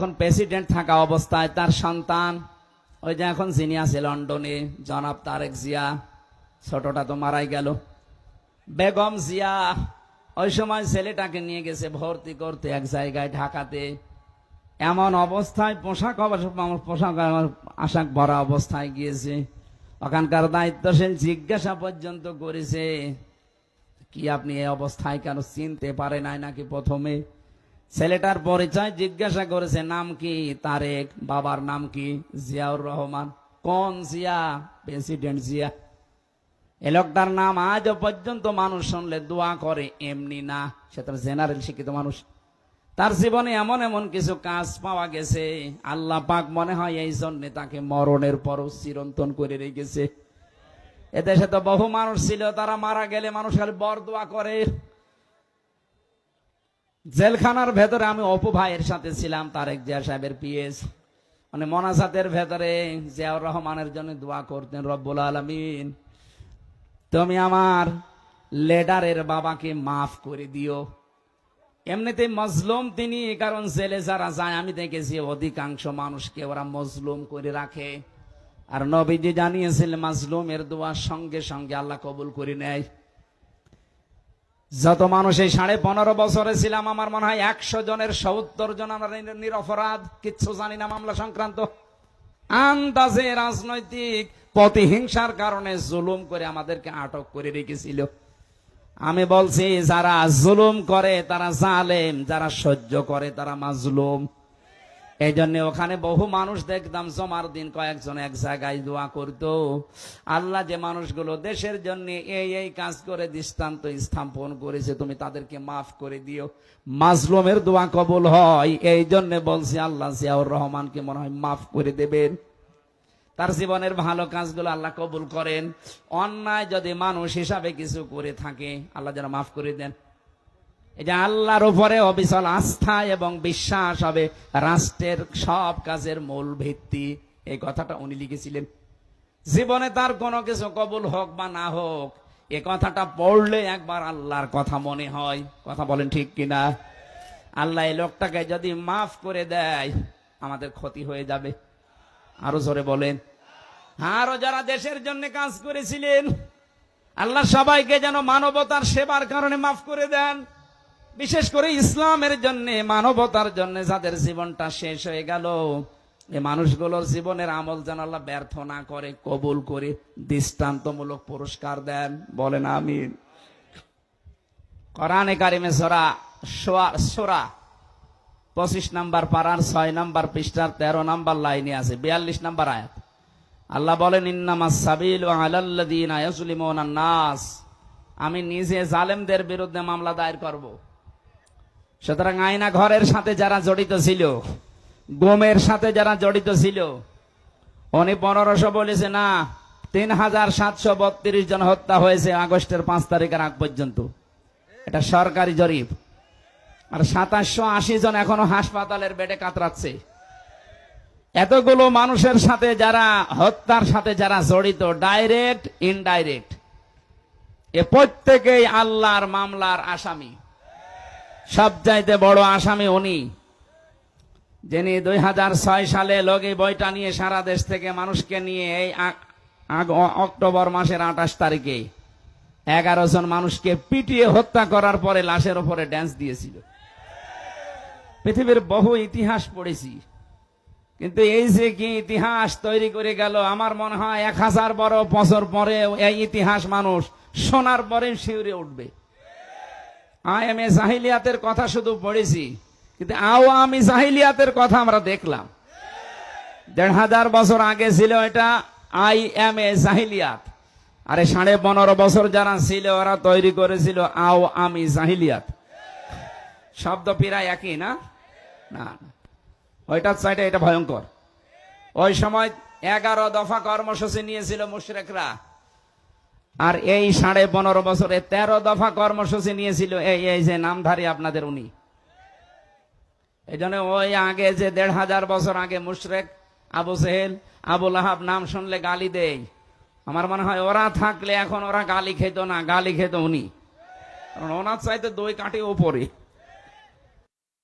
যখন প্রেসিডেন্ট থাকা অবস্থায় তার সন্তান, ওই যে এখন যিনি আছে লন্ডনে, জনাব তারেক জিয়া, ছোটটা তো মারাই গেল। বেগম জিয়া, ওই সময় ছেলেটাকে নিয়ে গেছে ভর্তি করতে এক জায়গায় ঢাকাতে। এমন অবস্থায় পোশাক আমার পোশাক আমার আশাক ভরা অবস্থায় গিয়েছে। ওখানকার দায়িত্বশীল জিজ্ঞাসা পর্যন্ত করেছে, কি আপনি এই অবস্থায় কেন চিনতে পারে নাই নাকি প্রথমে? ছেলেটার পরিচয় জিজ্ঞাসা করেছে, নাম কি? তারেক, বাবার নাম কি? জিয়াউর রহমান। কোন জিয়া? প্রেসিডেন্ট জিয়া। এ লোকটার নাম আজ পর্যন্ত মানুষ শুনলে দোয়া করে, এমনি না। সে তার জেনারেল শিক্ষিত মানুষ। তার জীবনে এমন এমন কিছু কাজ পাওয়া গেছে। আল্লাহ পাক মনে হয় এই জন্য তাকে মরণের পরও চিরন্তন করে রেখেছে। এদেশে তো বহু মানুষ ছিল, তারা মারা গেলে মানুষ খালি বর দোয়া করে। জেলখানার ভেতরে আমি অপু ভাইয়ের সাথে ছিলাম তারেক জিয়া সাহেবের পিএস। মানে মনাজাতের ভেতরে জিয়াউর রহমানের জন্য দোয়া করতেন, রব্বুল আলমিন। তুমি আমার লেডারের বাবাকে মাফ করে দিও। এমনিতে মজলুম তিনি কারণ জেলে যারা যায়, আমি দেখেছি অধিকাংশ মানুষকে ওরা মজলুম করে রাখে। আর নবীজি জানিয়েছিল মাজলুমের দোয়া সঙ্গে সঙ্গে আল্লাহ কবুল করে নেয়। যত মানুষ এই সাড়ে পনেরো বছরে ছিলাম, আমার মনে হয় একশো জনের সত্তর জন নিরপরাধ কিচ্ছু জানি না মামলা সংক্রান্ত। আন্দাজে রাজনৈতিক প্রতিহিংসার কারণে জুলুম করে আমাদেরকে আটক করে রেখেছিল। আমি বলছি, যারা জুলুম করে তারা জালেম, যারা সহ্য করে তারা মাজলুম। এই জন্য ওখানে বহু মানুষ দেখতাম, জমার দিন কয়েকজন এক জায়গায় দোয়া করতো। আল্লাহ যে মানুষগুলো দেশের জন্য এই এই কাজ করে দৃষ্টান্ত স্থাপন করেছে, তুমি তাদেরকে মাফ করে দিও। মাজলুমের দোয়া কবুল হয়, এই জন্য বলছি আল্লাহ জিয়াউর রহমানকে মনে হয় মাফ করে দেবেন। তার জীবনের ভালো কাজগুলো আল্লাহ কবুল করেন। অন্যায় যদি মানুষ হিসাবে কিছু করে থাকে, আল্লাহ যেন মাফ করে দেন। যে আল্লাহর উপরে অবিচল আস্থা এবং বিশ্বাস হবে, রাষ্ট্রের সব কাজের মূল ভিত্তি। এই কথাটা উনি লিখেছিলেন। জীবনে তার কোনো কিছু কবুল হোক বা না হোক, এ কথাটা পড়লে একবার আল্লাহর কথা মনে হয়। কথা বলেন ঠিক কিনা? আল্লাহ এই লোকটাকে যদি মাফ করে দেয়, আমাদের ক্ষতি হয়ে যাবে। আরও জোরে বলেন। আরও যারা দেশের জন্য কাজ করেছিলেন, আল্লাহ সবাইকে যেন মানবতার সেবার কারণে মাফ করে দেন। বিশেষ করে ইসলামের জন্য, মানবতার জন্য যাদের জীবনটা শেষ হয়ে গেল এই মানুষগুলোর জীবনের আমল যেন আল্লাহ ব্যর্থ না করে, কবুল করে, দৃষ্টান্তমূলক পুরস্কার দেন। বলেন আমিন। কোরআনে কারিমে সোরা সোরা পঁচিশ নাম্বার পাড়ার ছয় নাম্বার পৃষ্ঠার তেরো নাম্বার লাইনে আছে, বিয়াল্লিশ নাম্বার আয়াত। আল্লাহ বলেন, ইন্নামাস সাবিল আলাল্লাযীনা ইয়াজলিমুনা নাস। আমি নিজে জালেমদের বিরুদ্ধে মামলা দায়ের করব। সুতরাং আয়না ঘরের সাথে যারা জড়িত ছিল, গোমের সাথে যারা জড়িত ছিল, উনি পনেরোশো বলেছে, না, তিন হাজার সাতশো বত্রিশ জন হত্যা হয়েছে আগস্টের পাঁচ তারিখের আগ পর্যন্ত। এটা সরকারি জরিপ। আর সাতাশশো আশি জন এখনও হাসপাতালের বেডে কাতরাচ্ছে। এতগুলো মানুষের সাথে যারা, হত্যার সাথে যারা জড়িত ডাইরেক্ট ইনডাইরেক্ট এ প্রত্যেকেই আল্লাহর মামলার আসামি। সবচাইতে বড় আসামি উনি, যিনি দুই হাজার ছয় সালে লগি বইটা নিয়ে সারা দেশ থেকে মানুষকে নিয়ে এই অক্টোবর মাসের আঠাশ তারিখে এগারো জন মানুষকে পিটিয়ে হত্যা করার পরে লাশের ওপরে ড্যান্স দিয়েছিল। পৃথিবীর বহু ইতিহাস পড়েছি, কিন্তু এই যে কি ইতিহাস তৈরি করে গেল, আমার মনে হয় এক হাজার বড় বছর পরে এই ইতিহাস মানুষ শোনার পরে শিউরে উঠবে। এ জাহিলিয়াতের কথা শুধু পড়েছি, কিন্তু আওয়ামী জাহিলিয়াতের কথা আমরা দেখলাম। দেড় হাজার বছর আগে ছিল এটা আই এম এ জাহিলিয়াত। আরে সাড়ে পনেরো বছর যারা ছিল, ওরা তৈরি করেছিল আও আমি জাহিলিয়াত। শব্দ প্রায় একই না? না। ওইটার চাইটা এটা ভয়ঙ্কর। ওই সময় এগারো দফা কর্মসূচি নিয়েছিল মুশরেকরা। আর এই সাড়ে পনেরো বছরে তেরো দফা কর্মসূচি নিয়েছিল এই এই যে নামধারী আপনাদের উনি। এই জন্য ওই আগে যে দেড় হাজার বছর আগে মুশরেক, আবু সেহেল আবুল আহাব নাম শুনলে গালি দেয়। আমার মনে হয় ওরা থাকলে এখন ওরা গালি খেত না, গালি খেত উনি। কারণ ওনার চাইতে দই কাটে ওপরে